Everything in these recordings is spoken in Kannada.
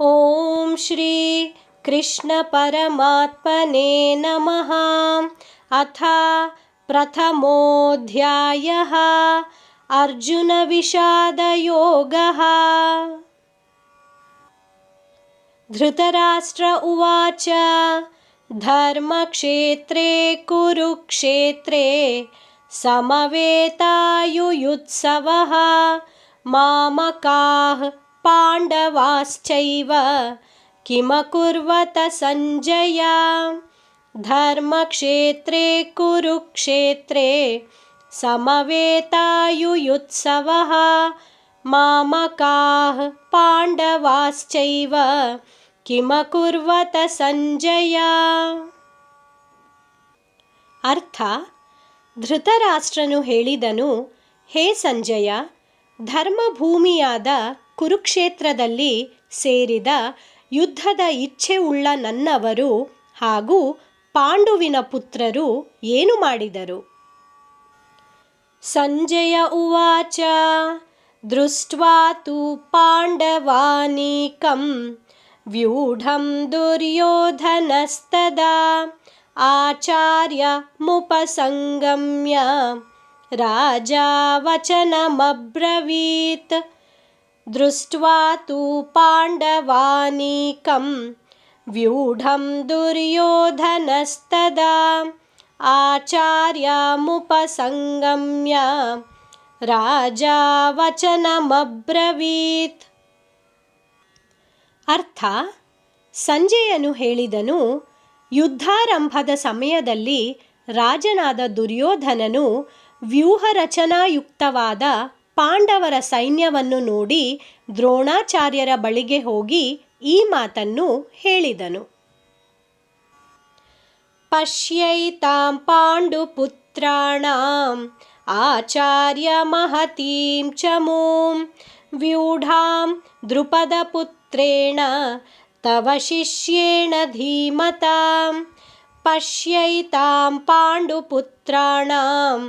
ॐ श्री कृष्णपरमात्मने नमः। अथ प्रथमोऽध्यायः। अर्जुनविषादयोगः धृतराष्ट्र उवाच धर्मक्षेत्रे कुरुक्षेत्रे समवेतायुयुत्सवः। मामकाः पाण्डवाश्चैव किमकुर्वत सञ्जय धर्मक्षेत्रे कुरुक्षेत्रे समवेतायुयुत्सवः मामकाः पाण्डवाश्चैव ಕಿಮಕುರ್ವತ ಸಂಜಯ ಅರ್ಥ ಧೃತರಾಷ್ಟ್ರನು ಹೇಳಿದನು ಹೇ ಸಂಜಯ ಧರ್ಮಭೂಮಿಯಾದ ಕುರುಕ್ಷೇತ್ರದಲ್ಲಿ ಸೇರಿದ ಯುದ್ಧದ ಇಚ್ಛೆ ಉಳ್ಳ ನನ್ನವರು ಹಾಗೂ ಪಾಂಡುವಿನ ಪುತ್ರರು ಏನು ಮಾಡಿದರು? ಸಂಜಯ ಉವಾಚ, ದೃಷ್ಟ್ವಾ ತು ಪಾಂಡವಾನೀಕಂ ವ್ಯೂಢಂ ದುರ್ಯೋಧನಸ್ತದಾ ಆಚಾರ್ಯಮುಪಸಂಗಮ್ಯ ರಾಜ ವಚನಮಬ್ರವೀತ್. ದೃಷ್ಟ್ವಾ तु पाण्डवानीकं ವ್ಯೂಢಂ दुर्योधनस्तदा आचार्यमुपसङ्गम्य राजा ಅರ್ಥ, ಸಂಜೆಯನು ಹೇಳಿದನು, ಯುದ್ಧಾರಂಭದ ಸಮಯದಲ್ಲಿ ರಾಜನಾದ ದುರ್ಯೋಧನನು ವ್ಯೂಹರಚನಾಯುಕ್ತವಾದ ಪಾಂಡವರ ಸೈನ್ಯವನ್ನು ನೋಡಿ ದ್ರೋಣಾಚಾರ್ಯರ ಬಳಿಗೆ ಹೋಗಿ ಈ ಮಾತನ್ನು ಹೇಳಿದನು. ಪಶ್ಯೈತಾಂ ಪಾಂಡು ಪಾಂಡುಪುತ್ರಾಣಾಂ ಆಚಾರ್ಯ ಮಹತೀಂ ಚಮೂಂ ವ್ಯೂಢಾಂ ದ್ರುಪದಪುತ್ರೇಣ ತವ ಶಿಷ್ಯೇಣ ಧೀಮತಾಂ ಪಶ್ಯೈತಾಂ ಪಾಂಡು ಪಾಂಡುಪುತ್ರಾಣಾಂ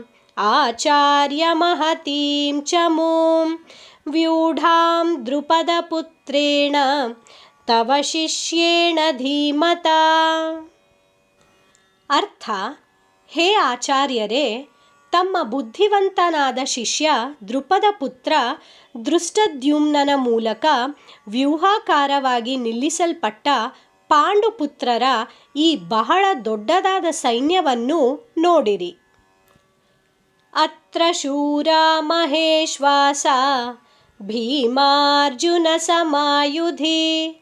आचार्यमहतीं च मूं व्यूढां द्रुपदपुत्रेण तव ಶಿಷ್ಯೇಣ ಧೀಮತಾ ಅರ್ಥ ಹೇ ಆಚಾರ್ಯರೇ ತಮ್ಮ ಬುದ್ಧಿವಂತನಾದ ಶಿಷ್ಯ ದೃಪದ ಪುತ್ರ ದೃಷ್ಟದ್ಯುಮ್ನನ ಮೂಲಕ ವ್ಯೂಹಾಕಾರವಾಗಿ ನಿಲ್ಲಿಸಲ್ಪಟ್ಟ ಪಾಂಡುಪುತ್ರರ ಈ ಬಹಳ ದೊಡ್ಡದಾದ ಸೈನ್ಯವನ್ನು ನೋಡಿರಿ अत्र शूरा महेश्वासा भीमार्जुनसमायुधि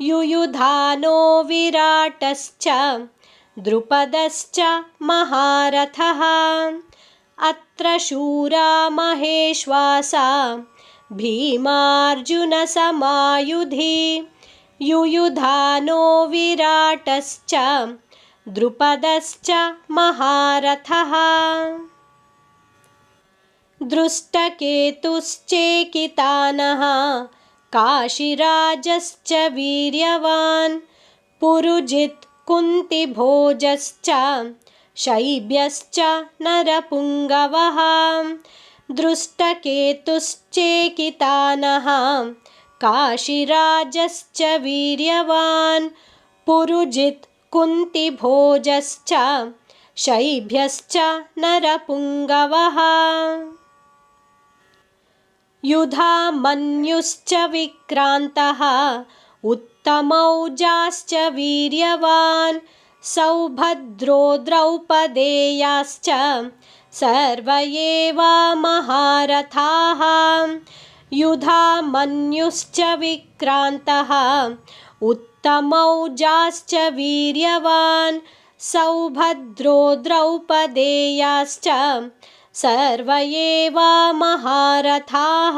युयुधानो विराटश्च द्रुपदश्च महारथः। अत्र शूरा महेश्वासा भीमार्जुनसमायुधि युयुधानो विराटश्च द्रुपदश्च महारथः। दृष्टकेतुश्चेकितानः काशिराजश्च वीर्यवान् पुरुजित् कुन्तिभोजश्च शैब्यश्च नरपुङ्गवः। दृष्टकेतुश्चेकितानः काशिराजश्च वीर्यवान् पुरुजित् कुन्तिभोजश्च शैभ्यश्च नरपुङ्गवः युधामन्युश्च विक्रान्तः उत्तमौजाश्च वीर्यवान् सौभद्रो द्रौपदेयाश्च सर्व एव महारथाः युधामन्युश्च विक्रान्तः उत्तमौजाश्च वीर्यवान् सौभद्रो द्रौपदेयाश्च सर्व एव महारथाः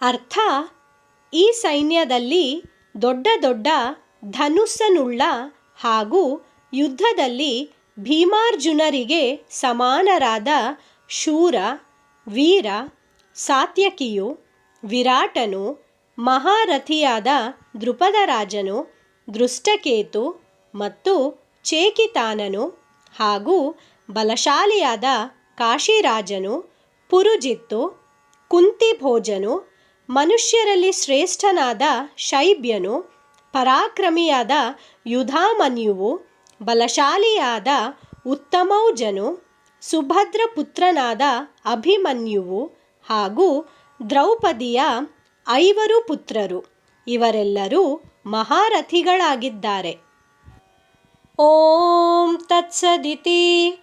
ಅರ್ಥ ಈ ಸೈನ್ಯದಲ್ಲಿ ದೊಡ್ಡ ದೊಡ್ಡ ಧನುಸ್ಸನುಳ್ಳ ಹಾಗೂ ಯುದ್ಧದಲ್ಲಿ ಭೀಮಾರ್ಜುನರಿಗೆ ಸಮಾನರಾದ ಶೂರ ವೀರ ಸಾತ್ಯಕಿಯು ವಿರಾಟನು ಮಹಾರಥಿಯಾದ ದೃಪದರಾಜನು ದೃಷ್ಟಕೇತು ಮತ್ತು ಚೇಕಿತಾನನು ಹಾಗೂ ಬಲಶಾಲಿಯಾದ ಕಾಶಿರಾಜನು, ಪುರುಜಿತ್ತು, ಕುಂತಿಭೋಜನು, ಮನುಷ್ಯರಲ್ಲಿ ಶ್ರೇಷ್ಠನಾದ ಶೈಬ್ಯನು, ಪರಾಕ್ರಮಿಯಾದ ಯುಧಾಮನ್ಯುವು, ಬಲಶಾಲಿಯಾದ ಉತ್ತಮೌಜನು ಸುಭದ್ರ ಪುತ್ರನಾದ ಅಭಿಮನ್ಯುವು ಹಾಗೂ ದ್ರೌಪದಿಯ ಐವರು ಪುತ್ರರು. ಇವರೆಲ್ಲರೂ ಮಹಾರಥಿಗಳಾಗಿದ್ದಾರೆ. ಓಂ ತತ್ಸದಿತಿ.